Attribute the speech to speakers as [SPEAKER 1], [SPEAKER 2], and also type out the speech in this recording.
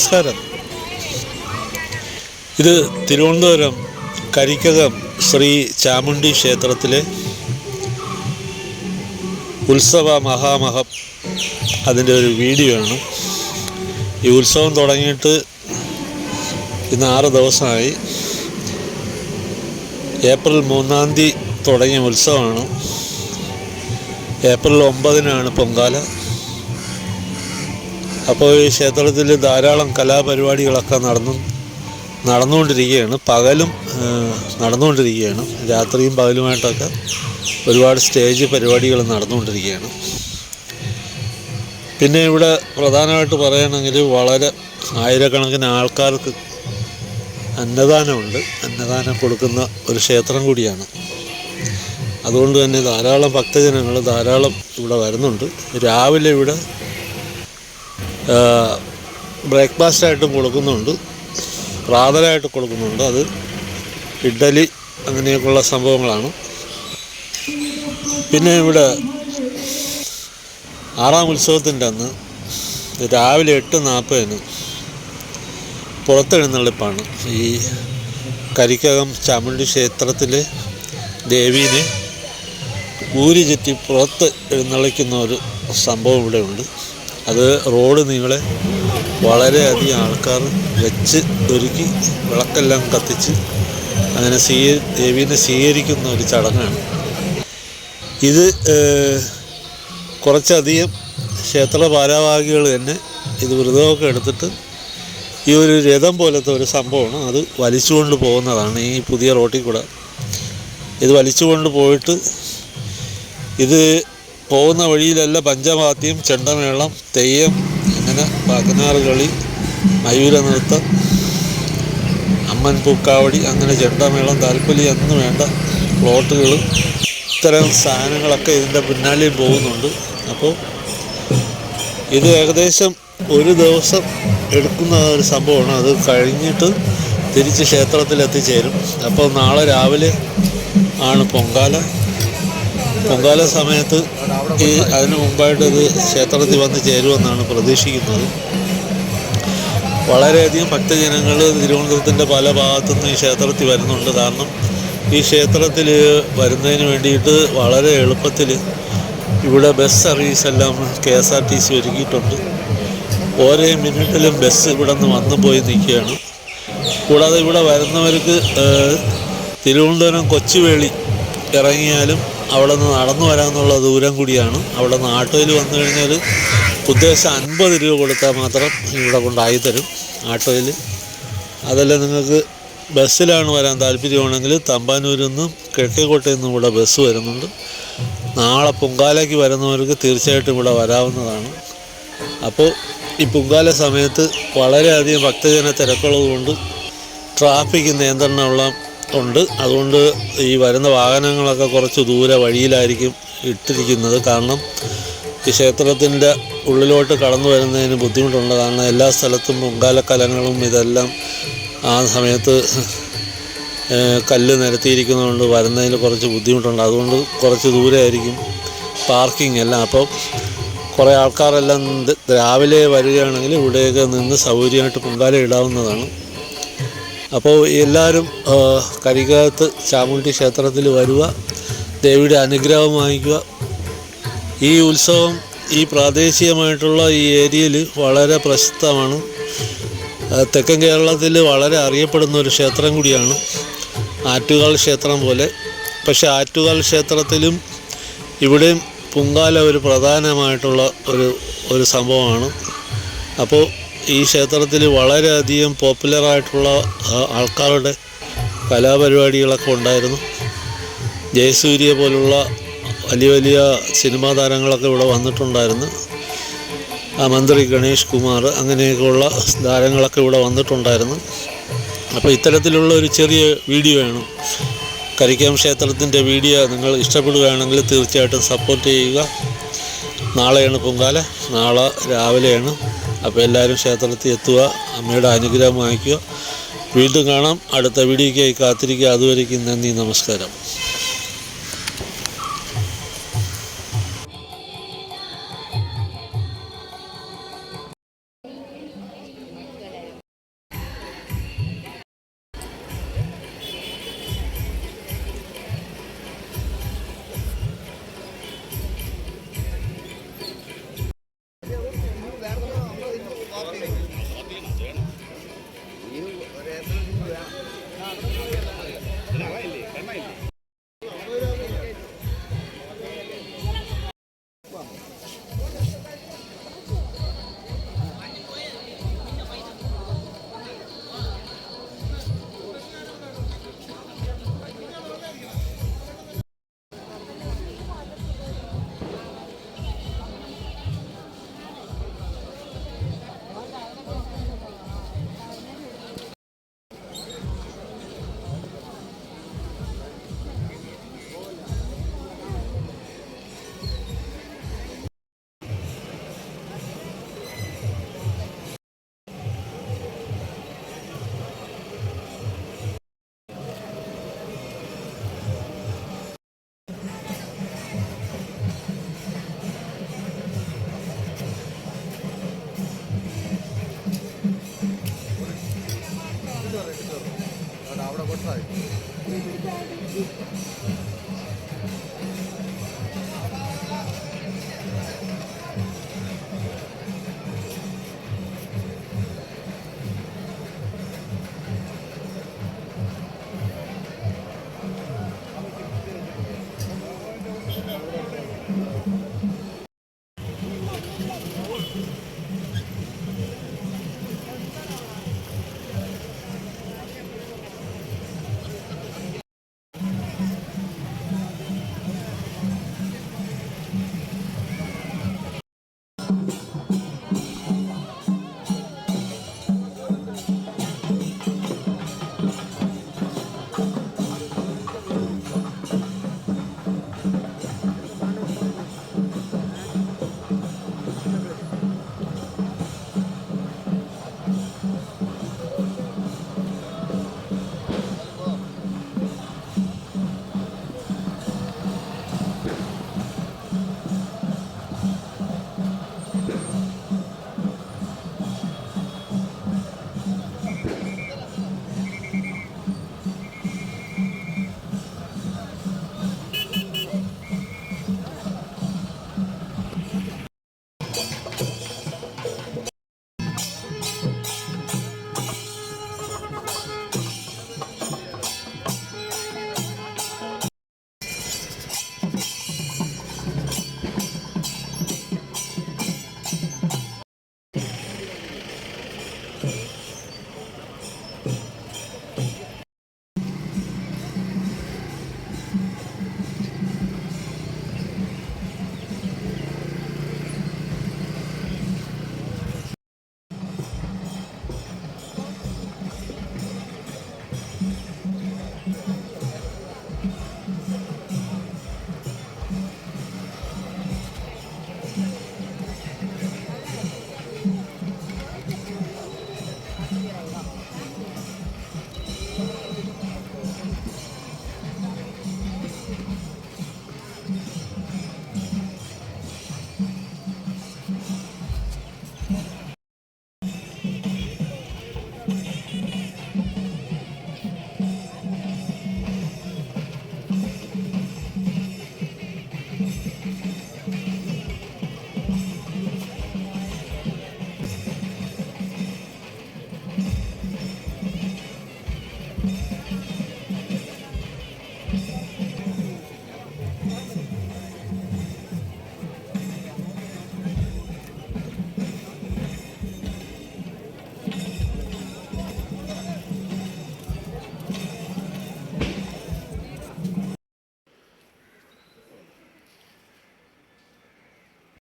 [SPEAKER 1] നമസ്കാരം. ഇത് തിരുവനന്തപുരം കരിക്കകം ശ്രീ ചാമുണ്ഡി ക്ഷേത്രത്തിലെ ഉത്സവ മഹാമഹം അതിന്റെ ഒരു വീഡിയോ ആണ്. ഈ ഉത്സവം തുടങ്ങിയിട്ട് ഇന്ന് ആറ് ദിവസമായി. ഏപ്രിൽ മൂന്നാം തീയതി തുടങ്ങിയ ഉത്സവമാണ്. ഏപ്രിൽ ഒമ്പതിനാണ് പൊങ്കാല. അപ്പോൾ ഈ ക്ഷേത്രത്തിൽ ധാരാളം കലാപരിപാടികളൊക്കെ നടന്നു നടന്നുകൊണ്ടിരിക്കുകയാണ്. പകലും നടന്നുകൊണ്ടിരിക്കുകയാണ്. രാത്രിയും പകലുമായിട്ടൊക്കെ ഒരുപാട് സ്റ്റേജ് പരിപാടികൾ നടന്നുകൊണ്ടിരിക്കുകയാണ്. പിന്നെ ഇവിടെ പ്രധാനമായിട്ട് പറയുകയാണെങ്കിൽ വളരെ ആയിരക്കണക്കിന് ആൾക്കാർക്ക് അന്നദാനമുണ്ട്. അന്നദാനം കൊടുക്കുന്ന ഒരു ക്ഷേത്രം കൂടിയാണ്. അതുകൊണ്ട് തന്നെ ധാരാളം ഭക്തജനങ്ങൾ ധാരാളം ഇവിടെ വരുന്നുണ്ട്. രാവിലെ ഇവിടെ ബ്രേക്ക്ഫാസ്റ്റായിട്ടും കൊടുക്കുന്നുണ്ട്. പ്രാതലായിട്ട് കൊടുക്കുന്നുണ്ട്. അത് ഇഡ്ഡലി അങ്ങനെയൊക്കെയുള്ള സംഭവങ്ങളാണ്. പിന്നെ ഇവിടെ ആറാം ഉത്സവത്തിന്റെ അന്ന് രാവിലെ എട്ട് നാൽപ്പതിന് പുറത്തെഴുന്നള്ളിപ്പാണ്. ഈ കരിക്കകം ചാമുണ്ടി ക്ഷേത്രത്തിലെ ദേവീനെ ഊരി ചുറ്റി പുറത്ത് എഴുന്നള്ളിക്കുന്ന ഒരു സംഭവം ഇവിടെ ഉണ്ട് അത് റോഡ് നിങ്ങൾ വളരെയധികം ആൾക്കാർ വെച്ച് ഒരുക്കി വിളക്കെല്ലാം കത്തിച്ച് അങ്ങനെ സ്വീ ദേവീനെ സ്വീകരിക്കുന്ന ഒരു ചടങ്ങാണ്. ഇത് കുറച്ചധികം ക്ഷേത്ര ഭാരവാഹികൾ തന്നെ ഇത് വ്രതമൊക്കെ എടുത്തിട്ട് ഈ ഒരു രഥം പോലത്തെ ഒരു സംഭവമാണ്. അത് വലിച്ചുകൊണ്ട് പോകുന്നതാണ് ഈ പുതിയ റോട്ടിൽ കൂടെ. ഇത് വലിച്ചുകൊണ്ട് പോയിട്ട് ഇത് പോകുന്ന വഴിയിലല്ല പഞ്ചവാദ്യം ചെണ്ടമേളം തെയ്യം അങ്ങനെ പതിനാറ് കളി മയൂര നൃത്തം അമ്മൻ പൂക്കാവടി അങ്ങനെ ചെണ്ടമേളം താല്പര്യം എന്ന് വേണ്ട പ്ലോട്ടുകൾ ഇത്തരം സാധനങ്ങളൊക്കെ ഇതിന്റെ പിന്നാലെയും പോകുന്നുണ്ട്. അപ്പോൾ ഇത് ഏകദേശം ഒരു ദിവസം എടുക്കുന്ന ഒരു സംഭവമാണ്. അത് കഴിഞ്ഞിട്ട് തിരിച്ച് ക്ഷേത്രത്തിൽ എത്തിച്ചേരും അപ്പോൾ നാളെ രാവിലെ ആണ് പൊങ്കാല. പൊങ്കാല സമയത്ത് ഈ അതിനു മുമ്പായിട്ട് ഇത് ക്ഷേത്രത്തിൽ വന്ന് ചേരുമെന്നാണ് പ്രതീക്ഷിക്കുന്നത്. വളരെയധികം ഭക്തജനങ്ങൾ തിരുവനന്തപുരത്തിന്റെ പല ഭാഗത്തുനിന്ന് ഈ ക്ഷേത്രത്തിൽ വരുന്നുണ്ട്. കാരണം ഈ ക്ഷേത്രത്തിൽ വരുന്നതിന് വേണ്ടിയിട്ട് വളരെ എളുപ്പത്തിൽ ഇവിടെ ബസ് സർവീസ് എല്ലാം K S R T C ഒരുക്കിയിട്ടുണ്ട്. ഓരോ മിനിറ്റിലും ബസ് ഇവിടെ നിന്ന് വന്നു പോയി നിൽക്കുകയാണ്. കൂടാതെ ഇവിടെ വരുന്നവർക്ക് തിരുവനന്തപുരം കൊച്ചുവേളി ഇറങ്ങിയാലും അവിടെ നിന്ന് നടന്നു വരാമെന്നുള്ള ദൂരം കൂടിയാണ്. അവിടെ നിന്ന് ആട്ടോയിൽ വന്നു കഴിഞ്ഞാൽ ഉദ്ദേശം അൻപത് രൂപ കൊടുത്താൽ മാത്രം ഇവിടെ കൊണ്ടായി തരും ആട്ടോയിൽ. അതല്ല നിങ്ങൾക്ക് ബസ്സിലാണ് വരാൻ താല്പര്യമാണെങ്കിൽ തമ്പാനൂരിൽ നിന്നും കിഴക്കേക്കോട്ടയിൽ നിന്നും ഇവിടെ ബസ് വരുന്നുണ്ട്. നാളെ പൊങ്കാലയ്ക്ക് വരുന്നവർക്ക് തീർച്ചയായിട്ടും ഇവിടെ വരാവുന്നതാണ്. അപ്പോൾ ഈ പൊങ്കാല സമയത്ത് വളരെയധികം ഭക്തജന തിരക്കുള്ളതുകൊണ്ട് ട്രാഫിക് നിയന്ത്രണമുള്ള ഉണ്ട്. അതുകൊണ്ട് ഈ വരുന്ന വാഹനങ്ങളൊക്കെ കുറച്ച് ദൂരെ വഴിയിലായിരിക്കും ഇട്ടിരിക്കുന്നത്. കാരണം ഈ ക്ഷേത്രത്തിന്റെ ഉള്ളിലോട്ട് കടന്നു വരുന്നതിന് ബുദ്ധിമുട്ടുണ്ട്. കാരണം എല്ലാ സ്ഥലത്തും പൊങ്കാലക്കലങ്ങളും ഇതെല്ലാം ആ സമയത്ത് കല്ല് നിരത്തിയിരിക്കുന്നതുകൊണ്ട് വരുന്നതിന് കുറച്ച് ബുദ്ധിമുട്ടുണ്ട്. അതുകൊണ്ട് കുറച്ച് ദൂരെ ആയിരിക്കും പാർക്കിംഗ് എല്ലാം. അപ്പോൾ കുറേ ആൾക്കാരെല്ലാം രാവിലെ വരികയാണെങ്കിൽ ഇവിടെയൊക്കെ നിന്ന് സൗകര്യമായിട്ട് പൊങ്കാല ഇടാവുന്നതാണ്. അപ്പോൾ എല്ലാവരും കരികാലത്ത് ചാമുണ്ടി ക്ഷേത്രത്തിൽ വരിക ദേവിയുടെ അനുഗ്രഹം വാങ്ങിക്കുക. ഈ ഉത്സവം ഈ പ്രാദേശികമായിട്ടുള്ള ഈ ഏരിയയിൽ വളരെ പ്രശസ്തമാണ്. തെക്കൻ കേരളത്തിൽ വളരെ അറിയപ്പെടുന്ന ഒരു ക്ഷേത്രം കൂടിയാണ് ആറ്റുകാൽ ക്ഷേത്രം പോലെ. പക്ഷെ ആറ്റുകാൽ ക്ഷേത്രത്തിലും ഇവിടെയും പൊങ്കാല ഒരു പ്രധാനമായിട്ടുള്ള ഒരു ഒരു സംഭവമാണ്. അപ്പോൾ ഈ ക്ഷേത്രത്തിൽ വളരെയധികം പോപ്പുലറായിട്ടുള്ള ആൾക്കാരുടെ കലാപരിപാടികളൊക്കെ ഉണ്ടായിരുന്നു. ജയസൂര്യ പോലുള്ള വലിയ വലിയ സിനിമാ താരങ്ങളൊക്കെ ഇവിടെ വന്നിട്ടുണ്ടായിരുന്നു. മന്ത്രി ഗണേഷ് കുമാർ അങ്ങനെയൊക്കെയുള്ള താരങ്ങളൊക്കെ ഇവിടെ വന്നിട്ടുണ്ടായിരുന്നു. അപ്പോൾ ഇത്തരത്തിലുള്ള ഒരു ചെറിയ വീഡിയോ ആണ്. കരിക്കാം ക്ഷേത്രത്തിന്റെ വീഡിയോ നിങ്ങൾ ഇഷ്ടപ്പെടുകയാണെങ്കിൽ തീർച്ചയായിട്ടും സപ്പോർട്ട് ചെയ്യുക. നാളെയാണ് പൊങ്കാല. നാളെ രാവിലെയാണ്. അപ്പോൾ എല്ലാവരും ക്ഷേത്രത്തിൽ എത്തുക അമ്മയുടെ അനുഗ്രഹം വാങ്ങിക്കുക. വീണ്ടും കാണാം. അടുത്ത വീഡിയോയ്ക്കായി കാത്തിരിക്കുക. അതുവരേക്കും നന്ദി നമസ്കാരം.